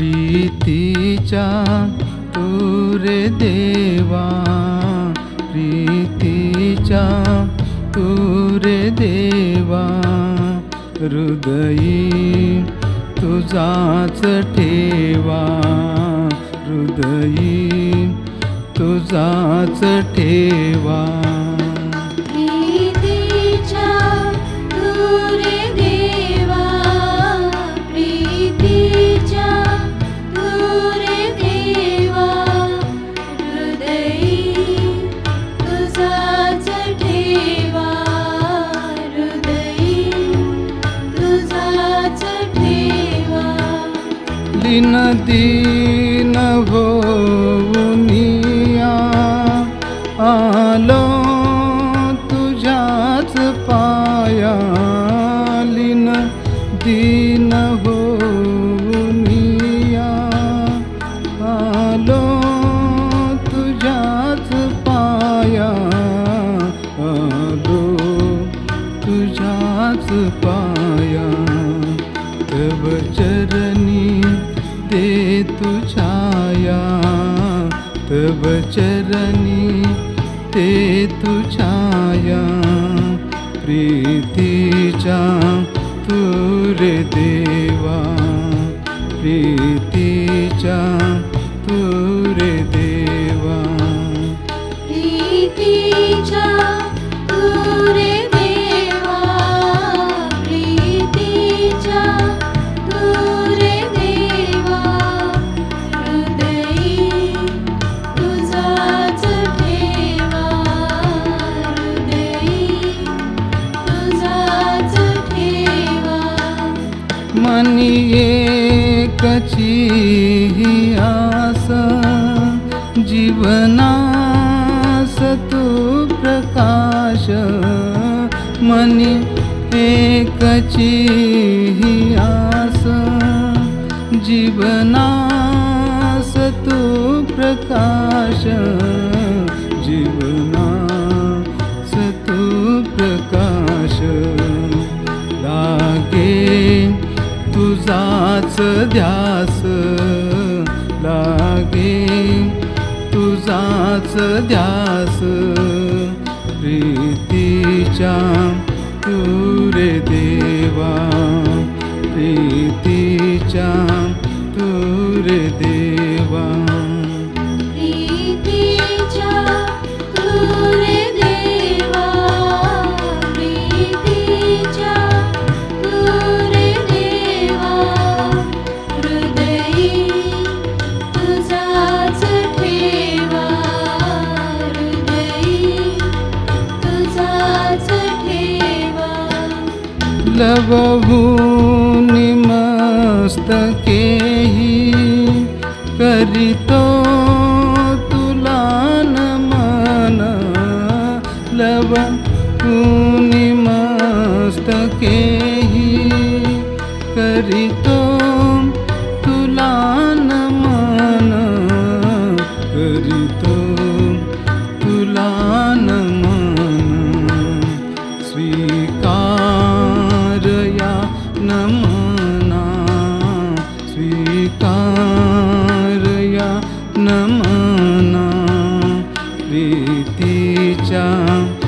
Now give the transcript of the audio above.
प्रीतीच्या तुरे देवा प्रीतीच्या तुरे देवा हृदयी तुझाच ठेवा हृदयी तुझाच ठेवा. दिन दीन होऊनिया आलो तुझ्याच पाया लीन दीन होऊनिया आलो तुझ्याच पाया आलो तुझ्याच पाया. तव चर दे तू छाया तव चरणी ते तू छाया। प्रीतीच्या तुरे देवा प्रीतीच्या तुरे देवा प्रीतीच्या मनी एकची ही आस जीवनास तू प्रकाश. मनी एकची ही आस जीवनास तू प्रकाश. ध्यास लागे तुझाच ध्यास प्रीतीच्या तुरे देवा प्रीतीच्या तुरे देवा भूणि मस्तकेहि करित लवभूनिमस्तके 想